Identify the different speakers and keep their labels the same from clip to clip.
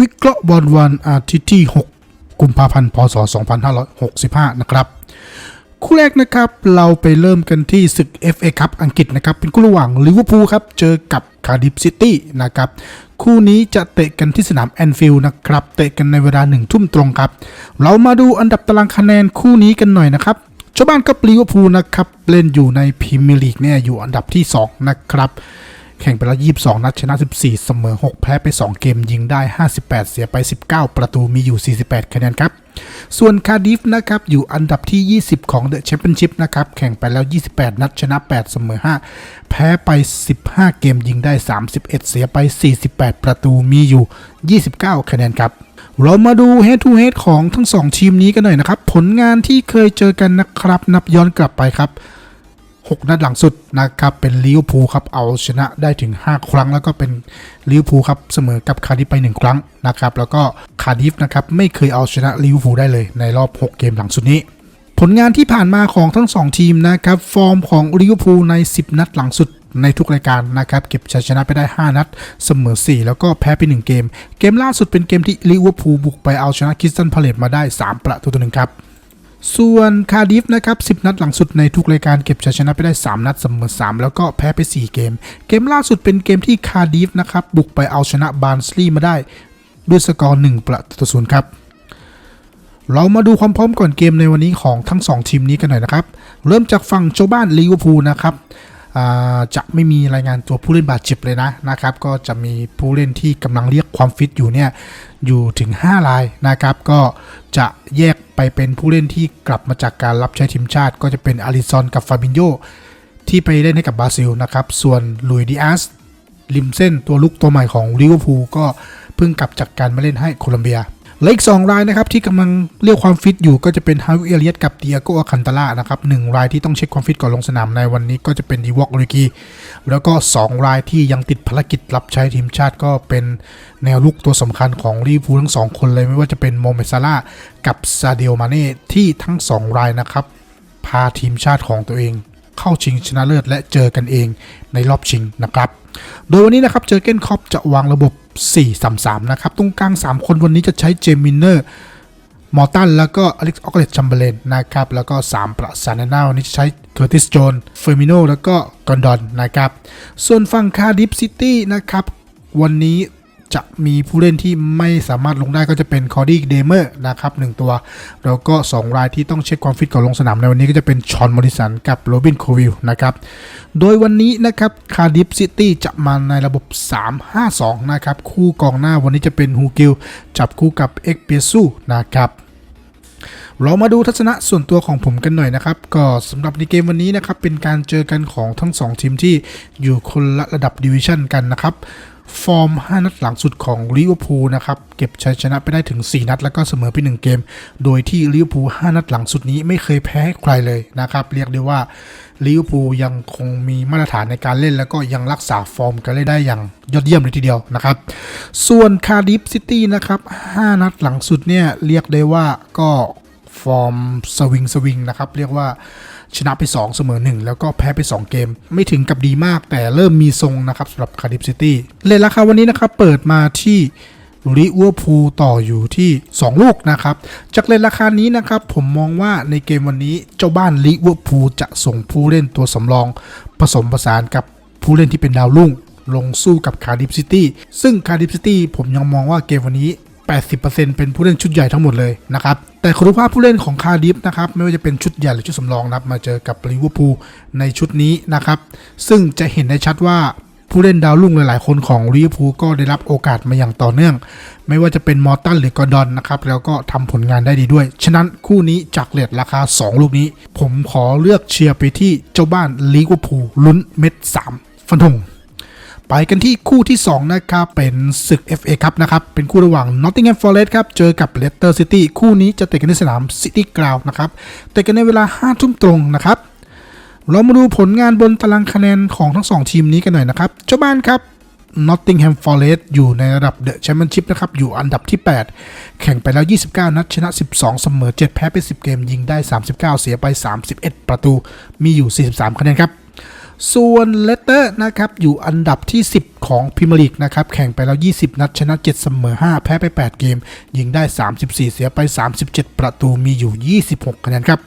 Speaker 1: วิเคราะห์บอลวันอาทิตย์ที่ 6 กุมภาพันธ์ พศ 2565 นะครับ คู่แรกนะครับเราไปเริ่มกันที่ศึก FA ครับอังกฤษนะครับ เป็นคู่ระหว่างลิเวอร์พูลครับ เจอกับคาร์ดิฟซิตี้นะครับ คู่นี้จะเตะกันที่สนามแอนฟิลด์นะครับ เตะกันในเวลาหนึ่งทุ่มตรงครับ เรามาดูอันดับตารางคะแนนคู่นี้กันหน่อยนะครับเจ้าบ้านกับลิเวอร์พูลนะครับ เล่นอยู่ในพรีเมียร์ลีกเนี่ยอยู่อันดับที่ 2 นะครับ แข่งไปแล้ว 22 นัดชนะ 14 เสมอ 6 แพ้ไป 2 เกมยิงได้ 58 เสียไป 19 ประตูมีอยู่ 48 คะแนนครับ ส่วนคาร์ดิฟนะครับ อยู่อันดับที่ 20 ของเดอะแชมเปี้ยนชิพนะครับ แข่งไปแล้ว 28 นัดชนะ 8 เสมอ 5 แพ้ไป 15 เกมยิงได้ 31 เสียไป 48 ประตูมีอยู่ 29 คะแนนครับเรามาดู head to head ของทั้ง 2 ทีมนี้กันหน่อยนะครับ ผลงานที่เคยเจอกันนะครับ นับย้อนกลับไปครับ 6 นัดหลังสุดนะครับเป็นลิเวอร์พูลครับเอาชนะได้ถึง 5 ครั้ง แล้วก็เป็นลิเวอร์พูลครับเสมอกับคาร์ดิฟไป 1 ครั้งนะครับแล้วก็คาร์ดิฟนะครับไม่เคยเอาชนะลิเวอร์พูลได้เลยในรอบ 6 เกมหลังสุดนี้ ผลงานที่ผ่านมาของทั้ง 2 ทีมนะครับฟอร์มของลิเวอร์พูลใน 10 นัดหลังสุดในทุกรายการนะครับ เก็บชัยชนะไปได้ 5 นัด เสมอ 4 แล้วก็แพ้ไป 1 เกม เกมล่าสุดเป็นเกมที่ลิเวอร์พูลบุกไปเอาชนะคริสตันพาเลตมาได้ 3 ประตูต่อหนึ่งครับ ส่วนคาร์ดิฟนะครับ 10 นัดหลังสุดในทุกรายการเก็บชัยชนะไปได้ 3 นัดเสมอ 3 แล้วก็แพ้ไป 4 เกม เกมล่าสุดเป็นเกมที่คาร์ดิฟนะครับ บุกไปเอาชนะบาร์นสลีย์มาได้ ด้วยสกอร์ 1 ประตูต่อศูนย์ครับ เรามาดูความพร้อมก่อนเกมในวันนี้ของทั้ง 2 ทีมนี้กันหน่อยนะครับ เริ่มจากฝั่งโจบ้านลิเวอร์พูลนะครับ จะไม่มีรายงานตัวผู้เล่นบาดเจ็บเลยนะนะครับ ก็จะมีผู้เล่นที่กำลังเรียกความฟิตอยู่เนี่ยอยู่ถึง 5 รายนะครับ ก็จะแยกไปเป็นผู้เล่นที่กลับมาจากการรับใช้ทีมชาติ ก็จะเป็นอาริซอนกับฟาบินโยที่ไปเล่นให้กับบราซิลนะครับ ส่วนลุยดิอาสริมเส้นตัวลุกตัวใหม่ของลิเวอร์พูลก็เพิ่งกลับจากการมาเล่นให้โคลัมเบีย และอีก 2 รายนะครับที่กำลังเรียกความฟิตอยู่ก็จะเป็นฮาวิเอเลียตกับเดียโกอาคันตาล่านะครับหนึ่งรายที่ต้องเช็คความฟิตก่อนลงสนามในวันนี้ก็จะเป็นดีวอกโอริกีแล้วก็ 2 รายที่ยังติดภารกิจรับใช้ทีมชาติก็เป็นแนวลุกตัวสำคัญของลิเวอร์พูลทั้ง 2 คนเลยไม่ว่าจะเป็นโมเมซาร่ากับซาเดียมาเน่ที่ทั้ง 2 รายนะครับพาทีมชาติของตัวเอง เข้าชิงชนะเลิศและเจอกันเองในรอบชิงนะครับ โดยวันนี้นะครับเจอเกนคอปจะวางระบบ 4-3-3 นะครับ ตรงกลาง 3 คนวันนี้จะใช้เจมินเนอร์มอร์ตันแล้วก็อเล็กซ์ออกเลตชัมเบเลนนะครับ แล้วก็ 3 ประสานหน้าวันนี้จะใช้เคอร์ติสโจนเฟอร์มิโนแล้วก็กอนดอนนะครับ ส่วนฝั่งคาร์ดิฟซิตี้นะครับ วันนี้ จะมีผู้เล่นที่ไม่สามารถลงได้ก็จะเป็นคอร์ดี้เดเมอร์นะครับหนึ่งตัว แล้วก็ 2 รายที่ต้องเช็คความฟิตก่อนลงสนามในวันนี้ก็จะเป็นชอนมอริสันกับโรบินโควิลนะครับ โดยวันนี้นะครับคาร์ดิฟซิตี้จะมาในระบบ 3-5-2 นะครับ คู่กองหน้าวันนี้จะเป็นฮูกิลจับคู่กับเอ็กเปียซูนะครับเรามาดูทัศนะส่วนตัวของผมกันหน่อยนะครับ ก็สำหรับในเกมวันนี้นะครับ เป็นการเจอกันของทั้ง 2 ทีมที่อยู่คนละระดับดิวิชั่นกันนะครับ ฟอร์ม 5 นัดหลังสุดของลิเวอร์พูลนะครับ เก็บชัยชนะไปได้ถึง 4 นัด แล้วก็เสมอไป 1 เกม โดยที่ลิเวอร์พูล 5 นัดหลังสุดนี้ไม่เคยแพ้ใครเลยนะครับ เรียกได้ว่าลิเวอร์พูลยังคงมีมาตรฐานในการเล่น แล้วก็ยังรักษาฟอร์มการเล่นได้อย่างยอดเยี่ยมเลยทีเดียวนะครับ ส่วนคาร์ดิฟซิตี้นะครับ 5 นัดหลังสุดเนี่ยเรียกได้ว่าก็ฟอร์มสวิงสวิงนะครับ เรียกว่า ชนะไป 2 เสมอ 1 แล้วก็แพ้ไป 2 เกม ไม่ถึงกับดีมากแต่เริ่มมีทรงนะครับสำหรับคาร์ดิฟซิตี้เลนราคาวันนี้นะครับเปิดมาที่ลิเวอร์พูลต่ออยู่ที่ 2 ลูกนะครับ จากเลนราคานี้นะครับ ผมมองว่าในเกมวันนี้เจ้าบ้านลิเวอร์พูลจะส่งผู้เล่นตัวสำรอง ผสมผสานกับผู้เล่นที่เป็นดาวรุ่ง ลงสู้กับคาร์ดิฟซิตี้ซึ่งคาร์ดิฟซิตี้ผมยังมองว่าเกมวันนี้ 80%เป็นผู้เล่นชุดใหญ่ทั้งหมดเลยนะครับแต่คุณภาพผู้เล่นของคาร์ดิฟนะครับไม่ว่าจะเป็นชุดใหญ่หรือชุดสำรองนะครับมาเจอกับลิเวอร์พูลในชุดนี้นะครับซึ่งจะเห็นได้ชัดว่าผู้เล่นดาวรุ่งหลาย ๆ คนของลิเวอร์พูลก็ได้รับโอกาสมาอย่างต่อเนื่อง ไม่ว่าจะเป็นมอร์ตันหรือกอร์ดอนนะครับแล้วก็ทำผลงานได้ดีด้วย ฉะนั้นคู่นี้จากเลทราคา 2 ลูกนี้ ผมขอเลือกเชียร์ไปที่เจ้าบ้านลิเวอร์พูลลุ้นเม็ด 3 ฟันธง ไปกันที่คู่ที่ 2 นะครับ เป็นศึก FA ครับนะครับ เป็นคู่ระหว่าง Nottingham Forest ครับ เจอกับ Leicester City คู่นี้จะเตะกันในสนาม City Ground นะครับ เตะกันในเวลา 5 ทุ่มตรงนะครับ เรามาดูผลงานบนตารางคะแนนของทั้ง 2 ทีมนี้กันหน่อยนะครับ เจ้าบ้านครับ Nottingham Forest อยู่ในระดับ The Championship นะครับ อยู่อันดับที่ 8 แข่งไปแล้ว 29 นัด ชนะ 12 เสมอ 7 แพ้ไป 10 เกม ยิงได้ 39 เสียไป 31 ประตู มีอยู่ 43 คะแนนครับ ส่วนเลสเตอร์นะครับอยู่อันดับที่ 10 ของพรีเมียร์ลีกนะครับแข่งไปแล้ว 20 นัดชนะ 7 เสมอ 5 แพ้ไป 8 เกม ยิงได้ 34 เสียไป 37 ประตูมีอยู่ 26 คะแนนครับ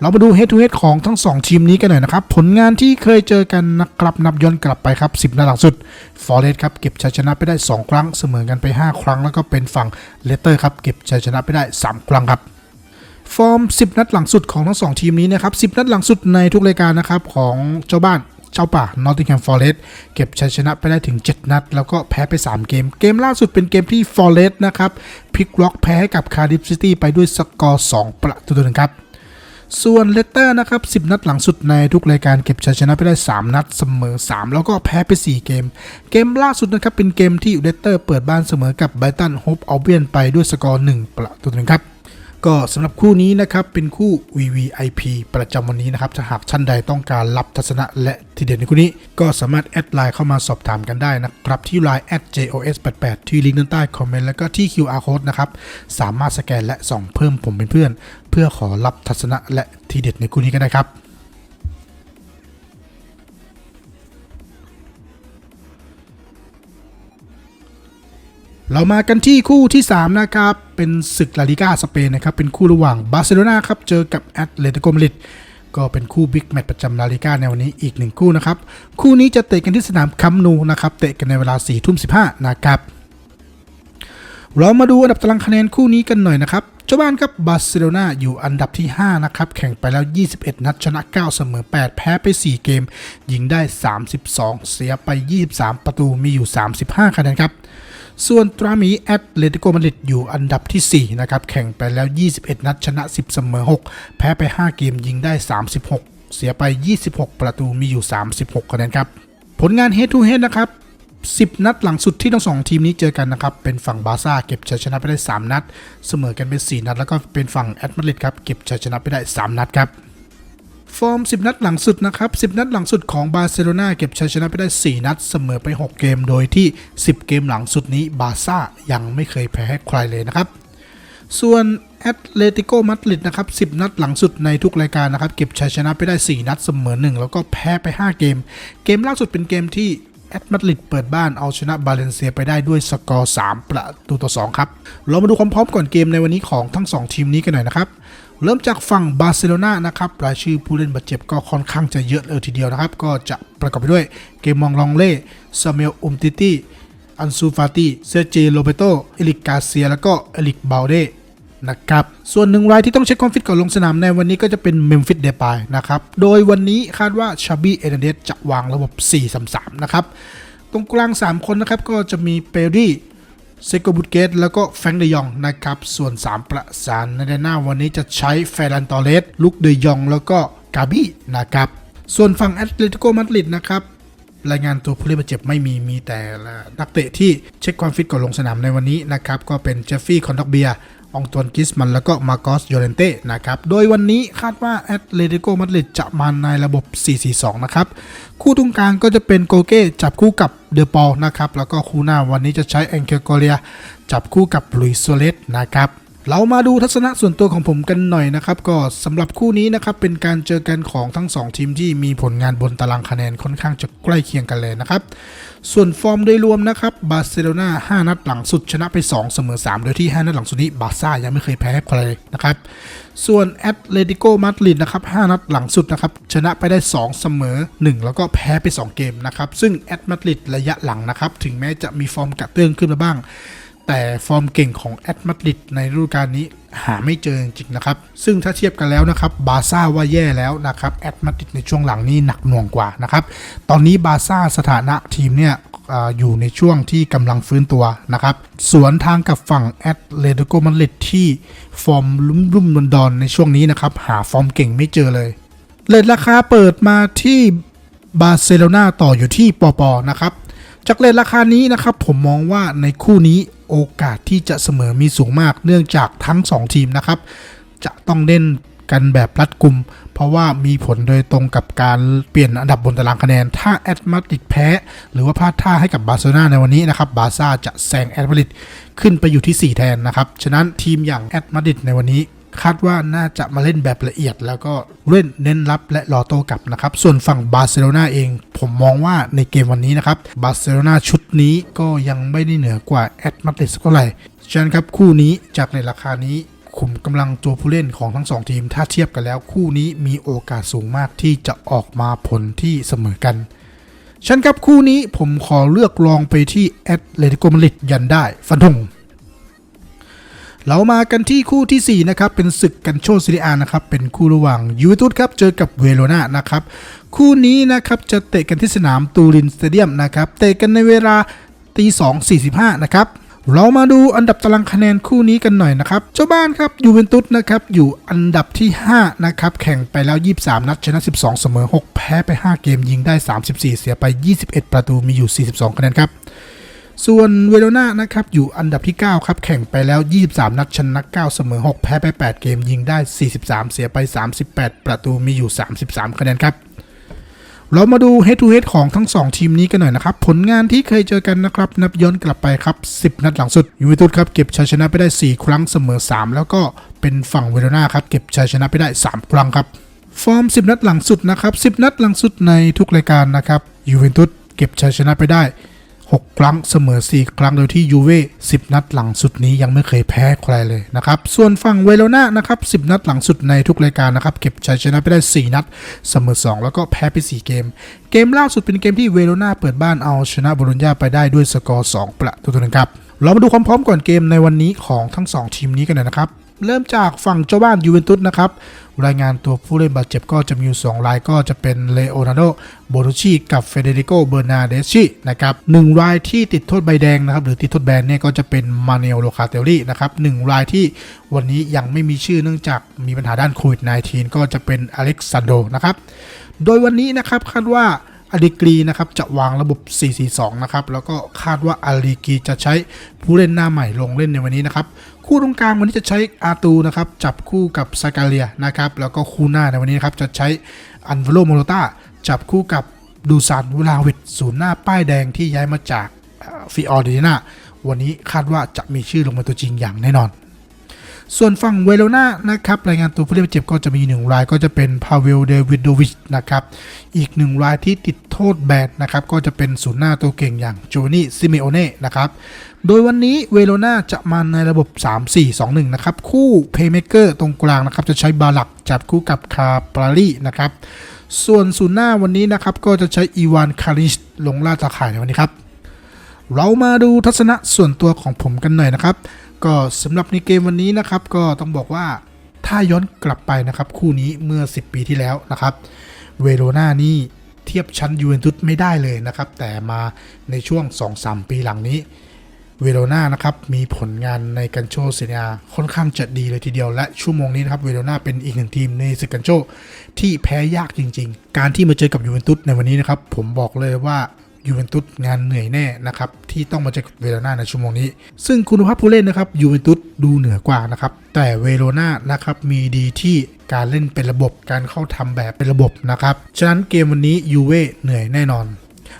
Speaker 1: เรามาดู head to head ของทั้ง 2 ทีมนี้กันหน่อยนะครับ ผลงานที่เคยเจอกันนะครับนับย้อนกลับไปครับ 10 นัดหลังสุดฟอร์เรสครับเก็บชัยชนะไปได้ 2 ครั้ง เสมอกันไป 5 ครั้ง แล้วก็เป็นฝั่งเลสเตอร์ครับเก็บชัยชนะไปได้ 3 ครั้งครับ ฟอร์ม 10 นัดหลังสุดของทั้ง 2 ทีมนี้นะครับ 10 นัดหลังสุดในทุกรายการนะครับของเจ้าบ้านเจ้าป่า Nottingham Forest เก็บชัยชนะไปได้ถึง 7 นัด แล้วก็แพ้ไป 3 เกม เกมล่าสุดเป็นเกมที่ Forest นะครับพลิกล็อกแพ้ให้กับ Cardiff City ไปด้วยสกอร์ 2 ประตูต่อหนึ่งครับส่วนเลสเตอร์นะครับ 10 นัดหลังสุดในทุกรายการเก็บชัยชนะไปได้ 3 นัดเสมอ 3 แล้วก็แพ้ไป 4 เกม เกมล่าสุดนะครับเป็นเกมที่เลสเตอร์เปิดบ้านเสมอกับไบรตันโฮปอัลเบียนไปด้วยสกอร์ 1 ประตูต่อหนึ่งครับ ก็สำหรับคู่นี้นะครับเป็นคู่ VVIP ประจำวันนี้นะครับถ้าหากท่านใดต้องการรับทัศนะและทีเด็ดในคู่นี้ ก็สามารถแอดไลน์เข้ามาสอบถามกันได้นะครับที่ Line @jos88 ที่ลิงก์ด้านใต้คอมเมนต์แล้วก็ที่ QR code นะครับสามารถสแกนและส่องเพิ่มผมเป็นเพื่อน เพื่อขอรับทัศนะและทีเด็ดในคู่นี้กันได้ครับ เรามากันที่คู่ที่ 3 นะครับ เป็นศึกลาลิกาสเปนนะครับ เป็นคู่ระหว่างบาร์เซโลนาครับ เจอกับแอตเลติโกมาดริดก็เป็นคู่บิ๊กแมตช์ประจำลาลิกาในวันนี้อีกหนึ่งคู่นะครับ คู่นี้จะเตะกันที่สนามคัมนูนะครับ เตะกันในเวลา4ี่ทุ่มสินะครับเรามาดูอันดับตารางคะแนนคู่นี้กันหน่อยนะครับ เจ้าบ้านครับบาร์เซโลนาอยู่อันดับที่ 5 นะครับ แข่งไปแล้ว 21 นัดชนะ 9 เสมอ 8 แพ้ไป 4 เกม ยิงได้ 32 เสียไป 23 ประตูมีอยู่ 35 คะแนนครับ ส่วนตราหมีแอตเลติโกมาดริดอยู่อันดับที่ 4 นะครับ แข่งไปแล้ว 21 นัดชนะ 10 เสมอ 6 แพ้ไป 5 เกมยิงได้ 36 เสียไป 26 ประตูมีอยู่ 36 คะแนนครับ ผลงาน head to head นะครับ 10 นัดหลังสุดที่ทั้งสองทีมนี้เจอกันนะครับ เป็นฝั่งบาร์ซ่าเก็บชัยชนะไปได้ 3 นัด เสมอกันเป็น 4 นัด แล้วก็เป็นฝั่งแอตมาดริดครับเก็บชัยชนะไปได้ 3 นัดครับ ฟอร์ม 10 นัดหลังสุดนะครับ 10 นัดหลังสุดของบาร์เซโลนาเก็บชัยชนะไปได้ 4 นัดเสมอไป 6 เกม โดยที่ 10 เกมหลังสุดนี้บาร์ซ่ายังไม่เคยแพ้ให้ใครเลยนะครับ ส่วนแอตเลติโกมาดริดนะครับ 10 นัดหลังสุดในทุกรายการนะครับ เก็บชัยชนะไปได้ 4 นัดเสมอ 1 แล้วก็แพ้ไป 5 เกม เกมล่าสุดเป็นเกมที่แอตมาดริดเปิดบ้านเอาชนะบาเลนเซียไปได้ด้วยสกอร์ 3 ประตูต่อ 2 ครับ เรามาดูความพร้อมก่อนเกมในวันนี้ของทั้ง 2 ทีมนี้กันหน่อยนะครับ เริ่มจากฝั่งบาร์เซโลนานะครับรายชื่อผู้เล่นบาดเจ็บก็ค่อนข้างจะเยอะเลยทีเดียวนะครับ ก็จะประกอบไปด้วยเกมมองลองเล่ซาเมลอุมติตี้อันซูฟาติเซอร์เจโรเบโตเอลิกกาเซีย แล้วก็เอลิกบาลเดนะครับ ส่วนหนึ่งรายที่ต้องเช็คความฟิตก่อนลงสนามในวันนี้ก็จะเป็นเมมฟิสเดปายนะครับ โดยวันนี้คาดว่าชาบี้เอเดเดสจะวางระบบ 4-3-3 นะครับ ตรงกลาง 3 คนนะครับ ก็จะมีเปรี่ เซโกบุตเกตแล้วก็แฟงเดยองนะครับ ส่วน 3 ประสานในแดนหน้าวันนี้จะใช้เฟรันตอเลสลุกเดยองแล้วก็กาบี้นะครับ ส่วนฝั่งแอตเลติโกมาดริดนะครับรายงานตัวผู้เล่นบาดเจ็บไม่มีมีแต่นักเตะที่เช็คความฟิตก่อนลงสนามในวันนี้นะครับ ก็เป็นเจฟฟี่คอนดักเบีย องตวนกิสมันแล้วก็มาโกสโยเรนเต้นะครับ โดยวันนี้คาดว่าแอตเลติโกมาดริดจะมาในระบบ 4-4-2 นะครับ คู่ตรงกลางก็จะเป็นโกเก้จับคู่กับเดอปอลนะครับ แล้วก็คู่หน้าวันนี้จะใช้แองเกลโกเลีย จับคู่กับลุยสโซเลสนะครับ เรามาดูทัศนะส่วนตัวของผมกันหน่อยนะครับก็สำหรับคู่นี้นะครับเป็นการเจอกันของทั้ง 2 ทีมที่มีผลงานบนตารางคะแนนค่อนข้างจะใกล้เคียงกันเลยนะครับ ส่วนฟอร์มโดยรวมนะครับบาร์เซโลนา5นัดหลังสุดชนะไป 2 เสมอ 3 โดยที่ 5 นัดหลังสุดนี้บาร์ซ่ายังไม่เคยแพ้ให้ใครนะครับส่วนแอตเลติโกมาดริดนะครับ5นัดหลังสุดนะครับชนะไปได้ 2 เสมอ 1 แล้วก็แพ้ไป 2 เกมนะครับซึ่งแอตมาดริดระยะหลังนะครับถึงแม้จะมีฟอร์มกระเตื้องขึ้นมาบ้าง แต่ฟอร์มเก่งของแอตมาดริดในฤดูกาลนี้หาไม่เจอจริงๆนะครับ ซึ่งถ้าเทียบกันแล้วนะครับบาซ่าว่าแย่แล้วนะครับแอตมาดริดในช่วงหลังนี้หนักหน่วงกว่านะครับ ตอนนี้บาซ่าสถานะทีมเนี่ยอยู่ในช่วงที่กำลังฟื้นตัวนะครับ สวนทางกับฝั่งแอตเลติโกมาดริดที่ฟอร์มลุ่มรุ่มดอนดอนในช่วงนี้นะครับ หาฟอร์มเก่งไม่เจอเลย เลทราคาเปิดมาที่บาร์เซโลนาต่ออยู่ที่ปอปอนะครับ จากเลทราคานี้นะครับผมมองว่าในคู่นี้โอกาสที่จะเสมอมีสูงมากเนื่องจากทั้ง 2 ทีมนะครับ จะต้องเล่นกันแบบรัดกุม เพราะว่ามีผลโดยตรงกับการเปลี่ยนอันดับบนตารางคะแนน ถ้าแอตมาดริดแพ้ หรือว่าพลาดท่าให้กับบาร์เซโลนาในวันนี้นะครับ บาร์ซ่าจะแซงแอตมาดริดขึ้นไปอยู่ที่ 4 แทนนะครับ ฉะนั้นทีมอย่างแอตมาดริดในวันนี้ คาดว่าน่าจะมาเล่นแบบละเอียด แล้วก็เล่นเน้นรับและรอโต้กลับนะครับ ส่วนฝั่งบาร์เซโลนาเอง ผมมองว่าในเกมวันนี้นะครับบาร์เซโลนาชุดนี้ก็ยังไม่ได้เหนือกว่าแอตมาดริดสักเท่าไหร่ฉะนั้นครับคู่นี้จากในราคานี้ขุมกำลังตัวผู้เล่นของทั้งสองทีม ถ้าเทียบกันแล้วคู่นี้มีโอกาสสูงมากที่จะออกมาผลที่เสมอกันฉันครับคู่นี้ผมขอเลือกลองไปที่แอตเลติโกมาดริดยันได้ฟันธง เรามากันที่คู่ทีสี่ 4 นะครับ เป็นศึกกันโชซิริอานะครับ เป็นคู่ระหว่างยูเวนตุสครับ เจอกับเวโรนานะครับ คู่นี้นะครับจะเตะกันที่สนามตูรินสเตเดียมนะครับ เตะกันในเวลาตีสองสี่สิบห้านะครับเรามาดูอันดับตารางคะแนนคู่นี้กันหน่อยนะครับ เจ้าบ้านครับยูเวนตุสนะครับอยู่อันดับที่ 5 นะครับ แข่งไปแล้ว 23 นัดชนะ 12 เสมอ 6 แพ้ไป 5 เกมยิงได้ 34 เสียไป 21 ประตูมีอยู่ 42 คะแนนครับ ส่วนเวโรนานะครับอยู่อันดับที่ 9 ครับ แข่งไปแล้ว 23 นัดชนะ9 เสมอ 6 แพ้ไป 8 เกมยิงได้ 43 เสียไป 38 ประตูมีอยู่ 33 คะแนนครับ เรามาดู head to head ของทั้ง 2 ทีมนี้กันหน่อยนะครับ ผลงานที่เคยเจอกันนะครับ นับย้อนกลับไปครับ 10 นัดหลังสุดยูเวนตุสครับเก็บชัยชนะไปได้ 4 ครั้งเสมอ 3 แล้วก็เป็นฝั่งเวโรนาครับเก็บชัยชนะไปได้ 3 ครั้งครับฟอร์ม 10 นัดหลังสุดนะครับ 10 นัดหลังสุดในทุกรายการนะครับยูเวนตุสเก็บชัยชนะไปได้ 6 ครั้งเสมอ 4 ครั้งโดยที่ยูเว่10 นัดหลังสุดนี้ยังไม่เคยแพ้ใครเลยนะครับส่วนฝั่งเวโรนานะครับ10 นัดหลังสุดในทุกรายการนะครับเก็บชัยชนะไปได้ 4 นัดเสมอ 2 แล้วก็แพ้ไป 4 เกม เกมล่าสุดเป็นเกมที่เวโรนาเปิดบ้านเอาชนะโบโลญญาไปได้ด้วยสกอร์ 2 ประตูต่อหนึ่งครับเรามาดูความพร้อมก่อนเกมในวันนี้ของทั้ง 2 ทีมนี้กันหน่อยนะครับ เริ่มจากฝั่งเจ้าบ้านยูเวนตุสนะครับ รายงานตัวผู้เล่นบาดเจ็บก็จะมีอยู่2รายก็จะเป็นเลโอนาร์โดโบรุชีกับเฟเดริโกเบอร์นาเดชินะครับหนึ่งรายที่ติดโทษใบแดงนะครับ หรือติดโทษแบนเนี่ยก็จะเป็นมาเนลโลคาเตลลี่นะครับหนึ่งรายที่วันนี้ยังไม่มีชื่อเนื่องจากมีปัญหาด้านโควิด -19 ก็จะเป็นอเล็กซานโดนะครับ โดยวันนี้นะครับคาดว่า อาริกรีนะครับจะวางระบบ 4-4-2 นะครับ แล้วก็คาดว่าอาริกีจะใช้ผู้เล่นหน้าใหม่ลงเล่นในวันนี้นะครับ คู่ตรงกลางวันนี้จะใช้อาตูนะครับจับคู่กับซากาเลียนะครับ แล้วก็คู่หน้าในวันนี้นครับจะใช้อันเวโลโมโรตาจับคู่กับดูซานวลาวิดศูนย์หน้าป้ายแดงที่ย้ายมาจากฟิออร์ดินาวันนี้คาดว่าจะมีชื่อลงมาตัวจริงอย่างแน่นอน ส่วนฝั่งเวโรนานะครับรายงานตัวผู้เล่นบาดเจ็บก็จะมีหนึ่งรายก็จะเป็นพาเวลเดวิดโดวิชนะครับอีกหนึ่งรายที่ติดโทษแบนนะครับก็จะเป็นศูนย์หน้าตัวเก่งอย่างโจนี่ซิเมโอเน่นะครับโดยวันนี้เวโรนาจะมาในระบบ 3-4-2-1 นะครับ คู่เพย์เมเกอร์ตรงกลางนะครับจะใช้บาลักจับคู่กับคาปราลีนะครับส่วนศูนย์หน้าวันนี้นะครับก็จะใช้อีวานคาริชลงล่าตาข่ายในวันนี้ครับเรามาดูทัศนะส่วนตัวของผมกันหน่อยนะครับ ก็สำหรับในเกมวันนี้นะครับก็ต้องบอกว่าถ้าย้อนกลับไปนะครับคู่นี้เมื่อ 10 ปีที่แล้วนะครับเวโรนานี่เทียบชั้นยูเวนตุสไม่ได้เลยนะครับ แต่มาในช่วง 2-3 ปีหลังนี้เวโรนานะครับมีผลงานในกันโชเซียค่อนข้างจะดีเลยทีเดียวและชั่วโมงนี้นะครับเวโรนาเป็นอีกหนึ่งทีมในศึกกันโชที่แพ้ยากจริง ๆ การที่มาเจอกับยูเวนตุสในวันนี้นะครับผมบอกเลยว่า ยูเวนตุสงานเหนื่อยแน่นะครับที่ต้องมาเจอกับเวโรนาในชั่วโมงนี้ ซึ่งคุณภาพผู้เล่นนะครับยูเวนตุสดูเหนือกว่านะครับแต่เวโรนานะครับมีดีที่การเล่นเป็นระบบการเข้าทำแบบเป็นระบบนะครับฉะนั้นเกมวันนี้ยูเว่เหนื่อยแน่นอน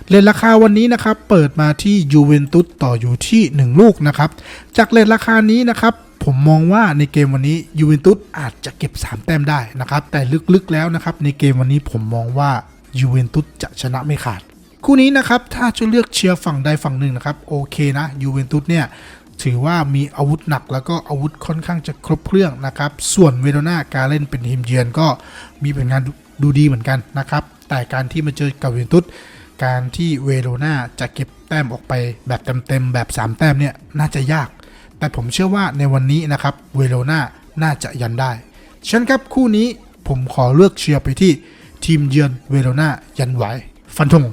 Speaker 1: เลทราคาวันนี้นะครับเปิดมาที่ยูเวนตุสต่ออยู่ที่ 1 ลูกนะครับจากเลทราคานี้นะครับผมมองว่าในเกมวันนี้ยูเวนตุสอาจจะเก็บ 3 แต้มได้นะครับแต่ลึกๆแล้วนะครับในเกมวันนี้ผมมองว่ายูเวนตุสจะชนะไม่ขาด คู่นี้นะครับถ้าจะเลือกเชียร์ฝั่งใดฝั่งหนึ่งนะครับโอเคนะยูเวนตุสเนี่ยถือว่ามีอาวุธหนักแล้วก็อาวุธค่อนข้างจะครบเครื่องนะครับ ส่วนเวโรนาการเล่นเป็นทีมเยือนก็มีผลงานดูดูดีเหมือนกันนะครับ แต่การที่มาเจอกับยูเวนตุสการที่เวโรนาจะเก็บแต้มออกไปแบบเต็มๆแบบ 3 แต้มเนี่ยน่าจะยาก แต่ผมเชื่อว่าในวันนี้นะครับเวโรนาน่าจะยันได้ฉะนันครับคู่นี้ผมขอเลือกเชียร์ไปที่ทีมเยือนเวโรนายันไหวฟันธง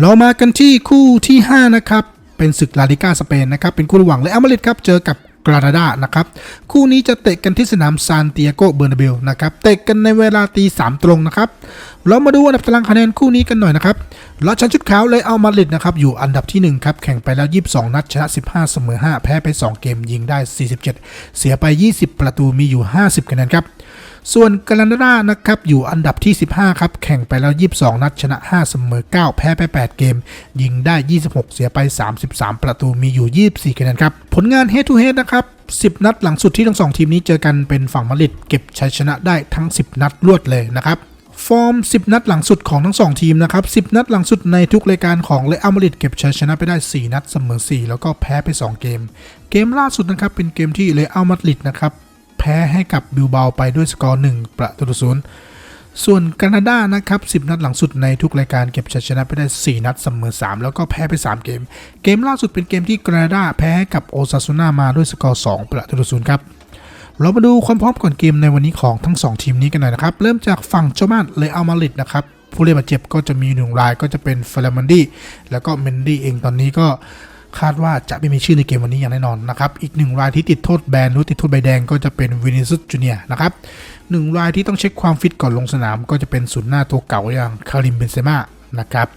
Speaker 1: เรามากันที่คู่ที่ 5 นะครับ เป็นศึกลาลิกาสเปนนะครับ เป็นคู่ระหว่างเรอัลมาดริดครับ เจอกับกรานาดานะครับ คู่นี้จะเตะกันที่สนามซานเตียโกเบอร์นาเบลนะครับ เตะกันในเวลาตีสามตรงนะครับ เรามาดูอันดับตารางคะแนนคู่นี้กันหน่อยนะครับลาชันชุดขาวเลยเอามาดริดนะครับ อยู่อันดับที่ 1 ครับ แข่งไปแล้ว 22 นัด ชนะ 15 เสมอ 5 แพ้ไป 2 เกมยิงได้ 47 เสียไป 20 ประตูมีอยู่ 50 คะแนนครับ ส่วนกานาดานะครับอยู่อันดับที่ 15 ครับ แข่งไปแล้ว 22 นัด ชนะ 5 เสมอ 9 แพ้ไป 8 เกม ยิงได้ 26 เสียไป 33 ประตูมีอยู่ 24คะแนนครับ ผลงาน head to head นะครับ10 นัดหลังสุดที่ทั้ง 2 ทีมนี้เจอกันเป็นฝั่งมาดริดเก็บชัยชนะได้ทั้ง 10 นัดรวดเลยนะครับฟอร์ม 10 นัดหลังสุดของทั้ง 2 ทีมนะครับ 10 นัดหลังสุดในทุกรายการของเลอัลมาริดเก็บชัยชนะไปได้ 4 นัดเสมอ 4 แล้วก็แพ้ไป 2 เกม เกมล่าสุดนะครับเป็นเกมที่เลอัลมาริดนะครับ พ้ให้กับบิลเบาไปด้วยสกอร์ 1 ประตูต่อศูนย์ส่วนแคนาดานะครับ 10 นัดหลังสุดในทุกรายการเก็บชัยชนะไปได้ 4 นัดเสมอ 3 แล้วก็แพ้ไป 3 เกม เกมล่าสุดเป็นเกมที่แคนาดาแพ้ให้กับโอซาซูน่ามาด้วยสกอร์ 2 ประตูต่อศูนย์ครับ เรามาดูความพร้อมก่อนเกมในวันนี้ของทั้ง 2 ทีมนี้กันหน่อยนะครับ เริ่มจากฝั่งเจ้าบ้านเลยเอัลมาดริดนะครับผู้เล่นบาดเจ็บก็จะมีหนึ่งรายก็จะเป็นเฟลมันดี้แล้วก็เมนดี้เองตอนนี้ก็ คาดว่าจะไม่มีชื่อในเกมวันนี้อย่างแน่นอนนะครับ อีกหนึ่งรายที่ติดโทษแบนหรือติดโทษใบแดงก็จะเป็นวินิซุสจูเนียนะครับหนึ่งรายที่ต้องเช็คความฟิตก่อนลงสนาม ก็จะเป็นศูนย์หน้าตัวเก่าอย่างคาริมเบนเซม่านะครับ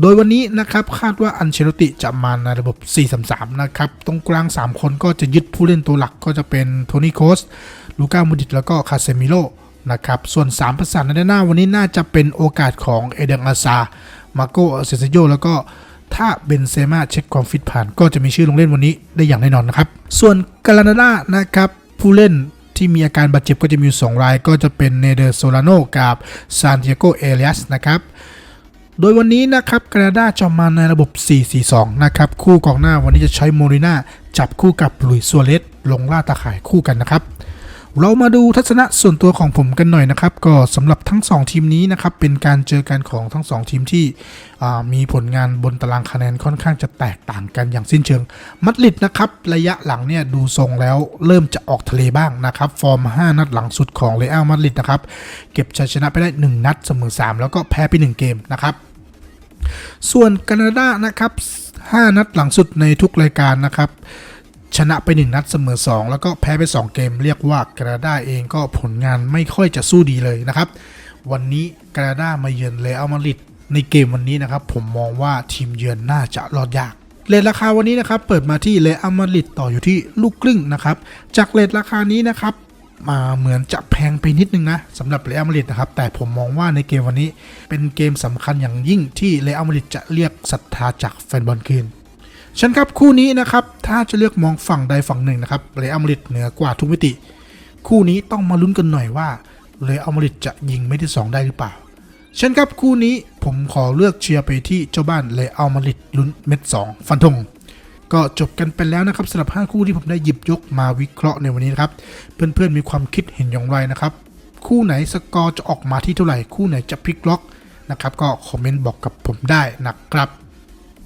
Speaker 1: โดยวันนี้นะครับคาดว่าอันเชลติจะมาในระบบ 4-3-3 นะครับ ตรงกลาง 3 คนก็จะยึดผู้เล่นตัวหลักก็จะเป็นโทนี่โคส ลูก้ามูดิตแล้วก็คาเซมิโลนะครับ ส่วน 3 ประสานในด้านหน้าวันนี้น่าจะเป็นโอกาสของเอเดนอาซา มาโกเซซโยแล้วก็ ถ้าเบนเซม่าเช็คความฟิตผ่าน ก็จะมีชื่อลงเล่นวันนี้ได้อย่างแน่นอนนะครับ ส่วนกาลานาดานะครับ ผู้เล่นที่มีอาการบาดเจ็บก็จะมีอยู่สองราย ก็จะเป็นเนเดอร์โซลาโนกับซานติอาโกเอเลียสนะครับโดยวันนี้นะครับกราดาจะมาในระบบ 4-4-2 นะครับ คู่กองหน้าวันนี้จะใช้โมริน่าจับคู่กับหลุยส์ซัวเรสลงล่าตาข่ายคู่กันนะครับ เรามาดูทัศนะส่วนตัวของผมกันหน่อยนะครับ ก็สำหรับทั้ง 2 ทีมนี้นะครับ เป็นการเจอกันของทั้ง 2 ทีมที่มีผลงานบนตารางคะแนนค่อนข้างจะแตกต่างกันอย่างสิ้นเชิง มัดริดนะครับ ระยะหลังเนี่ยดูทรงแล้วเริ่มจะออกทะเลบ้างนะครับ ฟอร์ม 5 นัดหลังสุดของเรอัลมาดริดนะครับ เก็บชัยชนะไปได้ 1 นัดเสมอ 3 แล้วก็แพ้ไป 1 เกมนะครับส่วนแคนาดานะครับ 5 นัดหลังสุดในทุกรายการนะครับ ชนะไป 1 นัดเสมอ 2 แล้วก็แพ้ไป 2 เกม เรียกว่าแคนาดาเองก็ผลงานไม่ค่อยจะสู้ดีเลยนะครับ วันนี้แคนาดามาเยือนเรอัลมาดริดในเกมวันนี้นะครับ ผมมองว่าทีมเยือนน่าจะรอดยากเลทราคาวันนี้นะครับ เปิดมาที่เรอัลมาดริดต่ออยู่ที่ลูกครึ่งนะครับ จากเลทราคานี้นะครับมาเหมือนจะแพงไปนิดนึงนะสำหรับเรอัลมาดริดนะครับ แต่ผมมองว่าในเกมวันนี้เป็นเกมสำคัญอย่างยิ่งที่เรอัลมาดริดจะเรียกศรัทธาจากแฟนบอลคืน ฉันครับคู่นี้นะครับ ถ้าจะเลือกมองฝั่งใดฝั่งหนึ่งนะครับเรอัลมาริดเหนือกว่าทุกมิติ คู่นี้ต้องมาลุ้นกันหน่อยว่าเรอัลมาริดจะยิงเม็ดที่2ได้หรือเปล่าฉันครับคู่นี้ผมขอเลือกเชียร์ไปที่เจ้าบ้านเรอัลมาริดลุ้นเม็ด2ฟันธงก็จบกันไปแล้วนะครับสำหรับ 5 คู่ที่ผมได้หยิบยกมาวิเคราะห์ในวันนี้นะครับ เพื่อนๆมีความคิดเห็นอย่างไรนะครับ คู่ไหนสกอร์จะออกมาที่เท่าไหร่ คู่ไหนจะพลิกล็อกนะครับ ก็คอมเมนต์บอกกับผมได้นะครับ